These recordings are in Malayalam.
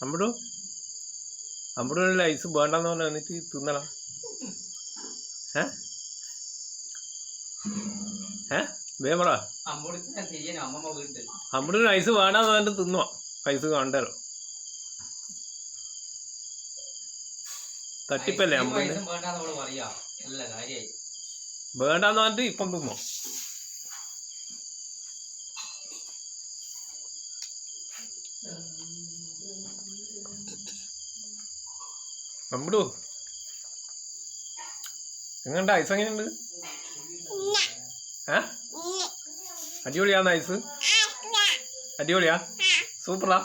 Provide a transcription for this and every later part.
അമ്പടു അമ്പടുള്ള ഐസ് വേണ്ടെന്ന് പറഞ്ഞ എന്നിട്ട് തിന്നണം ഏ? ഏ? വേമറ ഐസ് വേണ്ടാന്ന് പറഞ്ഞിട്ട് തിന്നുവാ ഐസ് കണ്ടല്ലോ തട്ടിപ്പല്ലേ ഐസും വേണ്ടാന്ന് പറഞ്ഞിട്ട് ഇപ്പം തിന്നു. അമ്പടു എങ്ങനെയുണ്ട് ഐസ് എങ്ങനെയുണ്ട്? ഏ? അടിപൊളിയാന്ന് ഐസ് അടിപൊളിയാ? സൂപ്പറാ?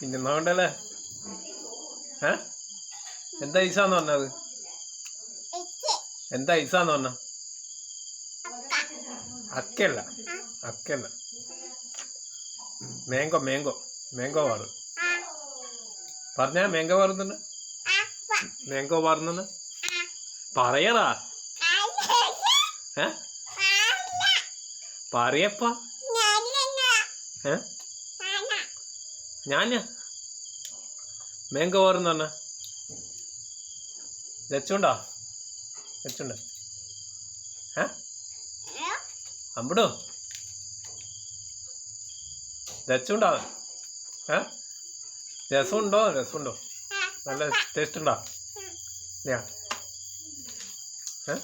പിന്നെ നോണ്ടല്ലേ എന്താ ഐസാന്ന് പറഞ്ഞത്? എന്താ ഐസാന്ന് പറഞ്ഞ അക്കല്ല അക്കല്ല മാംഗോ മാംഗോ. മാംഗോ വാറ് പറഞ്ഞ മാങ്കോ പറന്നു മാങ്കോ പറന്നു പറയടാ. ഏ പറയപ്പ. ഏ ഞാനാ? വാറുന്ന് പറഞ്ഞ ലച്ചുണ്ടോ? ലച്ചുണ്ട്. ഏ അമ്പടോ. ഏ രസമുണ്ടോ? രസമുണ്ടോ? നല്ല ടേസ്റ്റ് ഉണ്ടോ? ഇല്ല. ഏ?